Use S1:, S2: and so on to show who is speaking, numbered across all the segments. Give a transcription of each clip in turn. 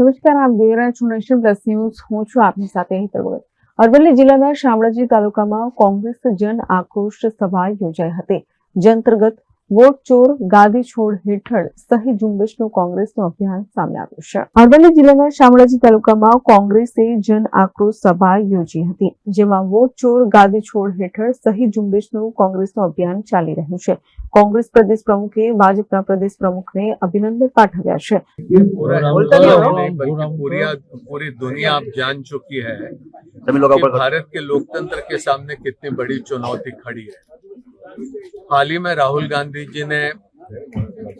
S1: નમસ્કાર, આપ જોઈ રહ્યા છો નેશન પ્લસ હું છું આપની સાથે હેતર અરવલ્લી જિલ્લાના શામળાજી તાલુકામાં કોંગ્રેસ જન આક્રોશ સભા યોજાઈ હતી. જે અંતર્ગત વોટ ચોર ગાદી છોડ હેઠળ સહી ઝુંબેશનું કોંગ્રેસનું અભિયાન સામે આવ્યું છે અરવલ્લી જિલ્લાના શામળાજી તાલુકામાં કોંગ્રેસે જન આક્રોશ સભા યોજી હતી જેમાં વોટ ચોર ગાદી છોડ હેઠળ સહી ઝુંબેશનું કોંગ્રેસનું અભિયાન ચાલી રહ્યું છે કોંગ્રેસ પ્રદેશ પ્રમુખે ભાજપના પ્રદેશ પ્રમુખને અભિનંદન पाठव्या છે
S2: ये पूरा
S3: बोलता नहीं हो
S2: नहीं बल्कि पूरी पूरी दुनिया अब जान चुकी है
S3: सभी लोग
S2: कि
S3: ऊपर
S2: भारत के लोकतंत्र के सामने कितनी बड़ी चुनौती खड़ी है हाल ही में राहुल गांधी जी ने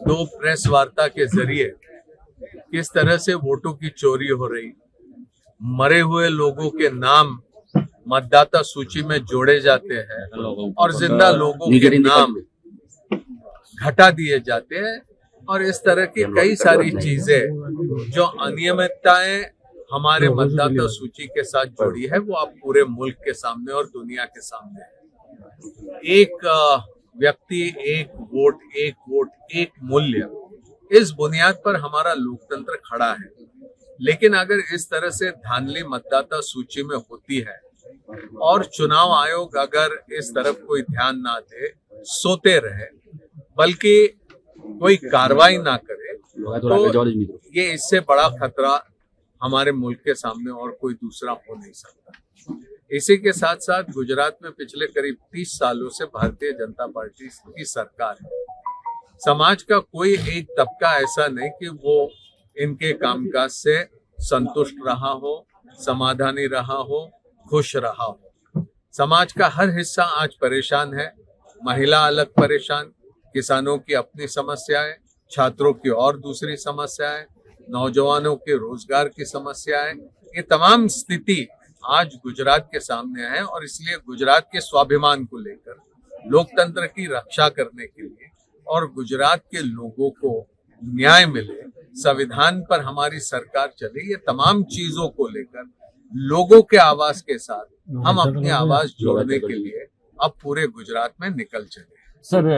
S2: दो प्रेस वार्ता के ज़रिए किस तरह से वोटों की चोरी हो रही, मरे हुए लोगों के नाम मतदाता सूची में जोड़े जाते हैं और ज़िंदा लोगों के नाम घटा दिए जाते हैं और इस तरह की कई सारी चीज़ें जो अनियमितताएँ हमारे मतदाता सूची के साथ जुड़ी है, वो आप पूरे मुल्क के सामने और दुनिया के सामने है। एक व्यक्ति एक वोट एक वोट एक मूल्य इस बुनियाद पर हमारा लोकतंत्र खड़ा है। लेकिन अगर इस तरह से धानली मतदाता सूची में होती है और चुनाव आयोग अगर इस तरफ़ कोई ध्यान ना दे सोते रहे बल्कि कोई कार्रवाई ना करे तो ये इससे बड़ा खतरा हमारे मुल्क के सामने और कोई दूसरा हो नहीं सकता। इसी के साथ साथ गुजरात में पिछले करीब 30 सालों से भारतीय जनता पार्टी की सरकार है। समाज का कोई एक तबका ऐसा नहीं कि वो इनके कामकाज से संतुष्ट रहा हो, समाधानी रहा हो, खुश रहा हो। समाज का हर हिस्सा आज परेशान है। महिला अलग परेशान, किसानों की अपनी समस्याएँ, छात्रों की और दूसरी समस्याएँ, नौजवानों के रोज़गार की समस्याएँ, ये तमाम स्थिति आज गुजरात के सामने है और इसलिए गुजरात के स्वाभिमान को लेकर लोकतंत्र की रक्षा करने के लिए और गुजरात के लोगों को न्याय मिले संविधान पर हमारी सरकार चले ये तमाम चीज़ों को लेकर लोगों के आवाज़ के साथ हम अपनी आवाज़ जोड़ने के लिए अब पूरे गुजरात में निकल चले
S4: सर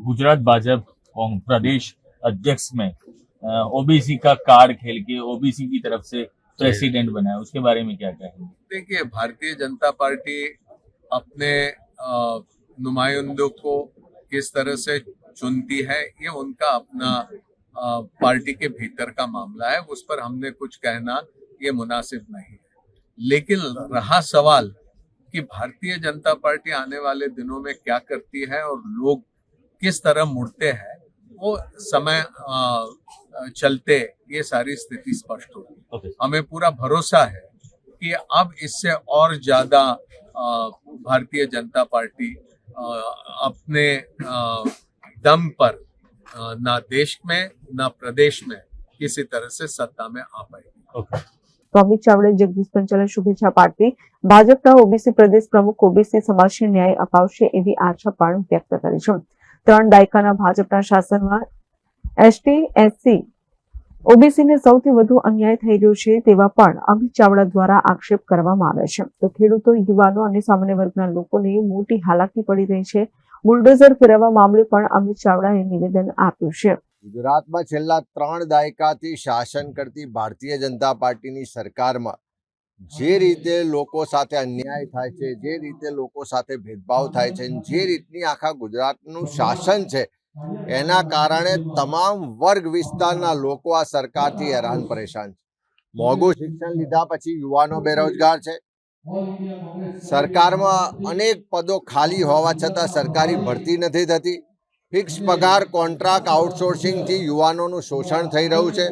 S4: गुजरात भाजपा प्रदेश अध्यक्ष में ओबीसी का कार्ड खेल के ओबीसी की तरफ़ से प्रेसिडेंट बनाया। उसके बारे में क्या कहेंगे?
S2: देखिए, भारतीय जनता पार्टी अपने नुमाइंदों को किस तरह से चुनती है, ये उनका अपना पार्टी के भीतर का मामला है। उस पर हमने कुछ कहना, ये मुनासिब नहीं है। लेकिन रहा सवाल कि भारतीय जनता पार्टी आने वाले दिनों में क्या करती है और लोग किस तरह मुड़ते हैं, वो समय चलते ये सारी स्थिति स्पष्ट होगी
S4: ओके
S2: हमें पूरा भरोसा है कि अब इससे और ज्यादा अ, भारतीय जनता पार्टी अ, अपने अ, दम पर अ, ना देश में ना प्रदेश में किसी तरह से सत्ता में आ पाएगी
S4: ओके
S1: તો અમિત ચાવડે જગદીશ પંચાલે શુભેચ્છા પાઠવી ભાજપના ઓબીસી પ્રદેશ પ્રમુખ ઓબીસી સમાજને ન્યાય અપાવશે એવી આશા પણ વ્યક્ત કરી છે ત્રણ દાયકાના ભાજપના શાસનમાં એસટી, એસસી, ઓબીસીને સૌથી વધુ અન્યાય થઈ રહ્યો છે તેવા પણ અમિત ચાવડા દ્વારા આક્ષેપ કરવામાં આવે છે. તો ખેડૂતો, યુવાનો અને સામાન્ય વર્ગના લોકોને મોટી હાલાકી પડી રહી છે. બુલડોઝર ફેરવવા મામલે પણ અમિત ચાવડાએ નિવેદન આપ્યું છે.
S5: ગુજરાતમાં છેલ્લા ત્રણ દાયકાથી શાસન કરતી ભારતીય જનતા પાર્ટીની સરકારમાં જે રીતે લોકો સાથે અન્યાય થાય છે, જે રીતે લોકો સાથે ભેદભાવ થાય છે, જે રીતની આખા ગુજરાતનું શાસન છે એના કારણે તમામ વર્ગ વિસ્તારના લોકો આ સરકારથી હેરાન પરેશાન છે. મોંઘું શિક્ષણ લીધા પછી યુવાનો બેરોજગાર છે. સરકારમાં અનેક પદો ખાલી હોવા છતાં સરકારી ભરતી નથી થતી. ફિક્સ પગાર, કોન્ટ્રાક્ટ, આઉટસોર્સિંગથી યુવાનોનું શોષણ થઈ રહ્યું છે.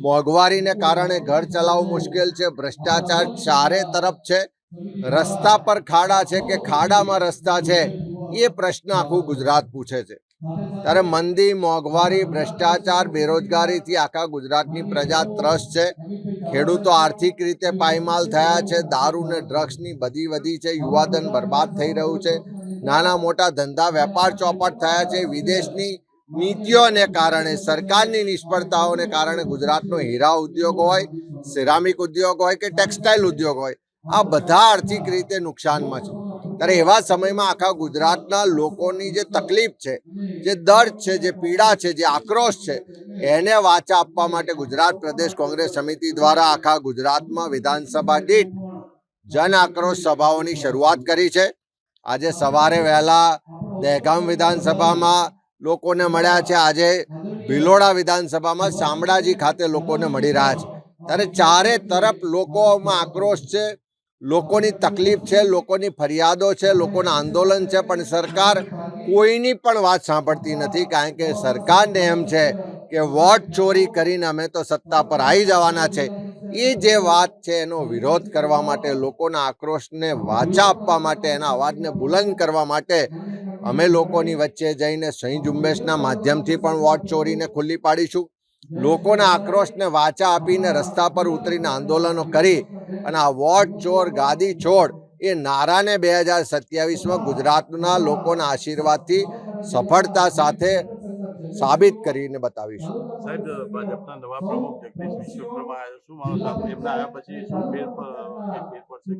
S5: મોંઘવારીને કારણે ઘર ચલાવવું મુશ્કેલ છે. ભ્રષ્ટાચાર ચારે તરફ છે. રસ્તા પર ખાડા છે કે ખાડામાં રસ્તા છે, એ પ્રશ્ન આખું ગુજરાત પૂછે છે. ત્યારે મંદી, મોંઘવારી, ભ્રષ્ટાચાર, બેરોજગારીથી આખા ગુજરાતની પ્રજા ત્રસ્ત છે. ખેડૂતો આર્થિક રીતે પાયમાલ થયા છે. દારૂ ને ડ્રગ્સની બધી વધી છે. યુવાધન બરબાદ થઈ રહ્યું છે. નાના મોટા ધંધા, વેપાર ચોપટ થયા છે. વિદેશની નીતિઓને કારણે, સરકારની નિષ્ફળતાઓને કારણે ગુજરાતનો હીરા ઉદ્યોગ હોય, સિરામિક ઉદ્યોગ હોય કે ટેક્સટાઇલ ઉદ્યોગ હોય, આ બધા આર્થિક રીતે નુકસાનમાં છે. ત્યારે એવા સમયમાં આખા ગુજરાતના લોકોની જે તકલીફ છે, જે દર્દ છે, જે પીડા છે, જે આક્રોશ છે, એને વાચા આપવા માટે ગુજરાત પ્રદેશ કોંગ્રેસ સમિતિ દ્વારા આખા ગુજરાતમાં વિધાનસભા દીઠ જન આક્રોશ સભાઓની શરૂઆત કરી છે. આજે સવારે વહેલા દહેગામ વિધાનસભામાં લોકોને મળ્યા છે. આજે ભિલોડા વિધાનસભામાં શામળાજી ખાતે લોકોને મળી રહ્યા છે. ત્યારે ચારે તરફ લોકોમાં આક્રોશ છે. લોકોની તકલીફ છે, લોકોની ફરિયાદો છે, લોકોના આંદોલન છે, પણ સરકાર કોઈની પણ વાત સાંભળતી નથી, કારણ કે સરકારને એમ છે કે વોટ ચોરી કરીને અમે તો સત્તા પર આવી જવાના છે. એ જે વાત છે, એનો વિરોધ કરવા માટે, લોકોના આક્રોશને વાચા આપવા માટે, એના અવાજને બુલંદ કરવા માટે અમે લોકોની વચ્ચે જઈને સહી ઝુંબેશના માધ્યમથી પણ વોટ ચોરીને ખુલ્લી પાડીશું. લોકોના આક્રોશને વાચા આપીને રસ્તા પર ઉતરીને આંદોલનો કરી અને આ વોટ ચોર ગાદી છોડ એ નારાને બે હજાર સત્યાવીસમાં ગુજરાતના લોકોના આશીર્વાદથી સફળતા સાથે સાબિત કરીને બતાવીશું
S3: સાહેબ ભાજપના નવા પ્રમુખ જગદીશ વિશ્વકર્મા શું માનો છો એમના આવ્યા પછી શું ફેર ફેર પડશે?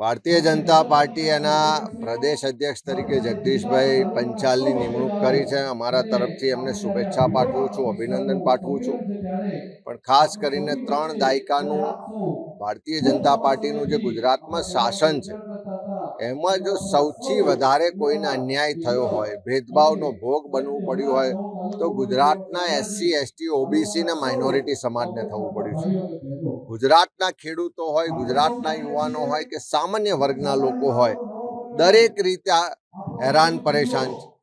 S5: ભારતીય જનતા પાર્ટી એના પ્રદેશ અધ્યક્ષ તરીકે જગદીશભાઈ પંચાલની નિમણૂક કરી છે. અમારા તરફથી એમને શુભેચ્છા પાઠવું છું, અભિનંદન પાઠવું છું. પણ ખાસ કરીને ત્રણ દાયકાનું ભારતીય જનતા પાર્ટીનું જે ગુજરાતમાં શાસન છે એમાં જો સૌથી વધારે કોઈને અન્યાય થયો હોય, ભેદભાવનો ભોગ બનવું પડ્યું હોય, તો ગુજરાતના S C S T O B C ને માઇનોરિટી સમાજને થવું પડ્યું છે. ગુજરાતના ખેડૂતો હોય, ગુજરાતના યુવાનો હોય કે સામાન્ય વર્ગના લોકો હોય, દરેક રીતે હેરાન પરેશાન છે.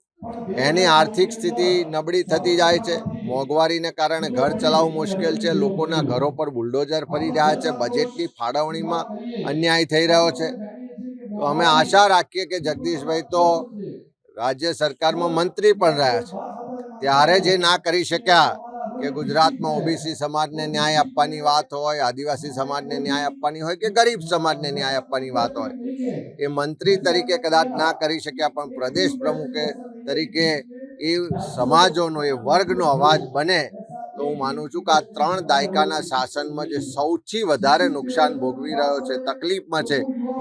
S5: એની આર્થિક સ્થિતિ નબળી થતી જાય છે. મોંઘવારીને કારણે ઘર ચલાવવું મુશ્કેલ છે. લોકોના ઘરો પર બુલડોઝર ફરી રહ્યા છે. બજેટની ફાળવણીમાં અન્યાય થઈ રહ્યો છે. તો અમે આશા રાખીએ કે જગદીશભાઈ તો રાજ્ય સરકારમાં મંત્રી પણ રહ્યા છે. ત્યારે જે ના કરી શક્યા કે ગુજરાતમાં ઓબીસી સમાજને ન્યાય આપવાની વાત હોય, આદિવાસી સમાજને ન્યાય આપવાની હોય કે ગરીબ સમાજને ન્યાય આપવાની વાત હોય, એ મંત્રી તરીકે કદાચ ના કરી શક્યા, પણ પ્રદેશ પ્રમુખે તરીકે એ સમાજોનો, એ વર્ગનો અવાજ બને તો હું માનું છું કે આ ત્રણ દાયકાના શાસનમાં જે સૌથી વધારે નુકસાન ભોગવી રહ્યો છે તકલીફમાં છે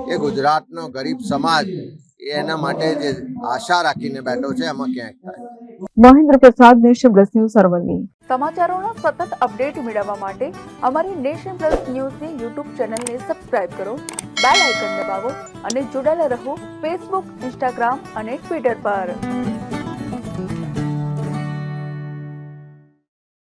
S5: એ ગુજરાતનો ગરીબ સમાજ એ એના માટે જે આશા રાખીને બેઠો છે એમાં ક્યાંક થાય
S1: Mahendra Prasad nation plus news Aravalli.
S6: સમાચારોના સતત અપડેટ મેળવવા માટે અમારી નેશન પ્લસ ન્યૂઝની યુટ્યુબ ચેનલને સબસ્ક્રાઇબ કરો બેલ આઇકન દબાવો અને જોડાયેલા રહો ફેસબુક ઇન્સ્ટાગ્રામ અને ટ્વિટર પર.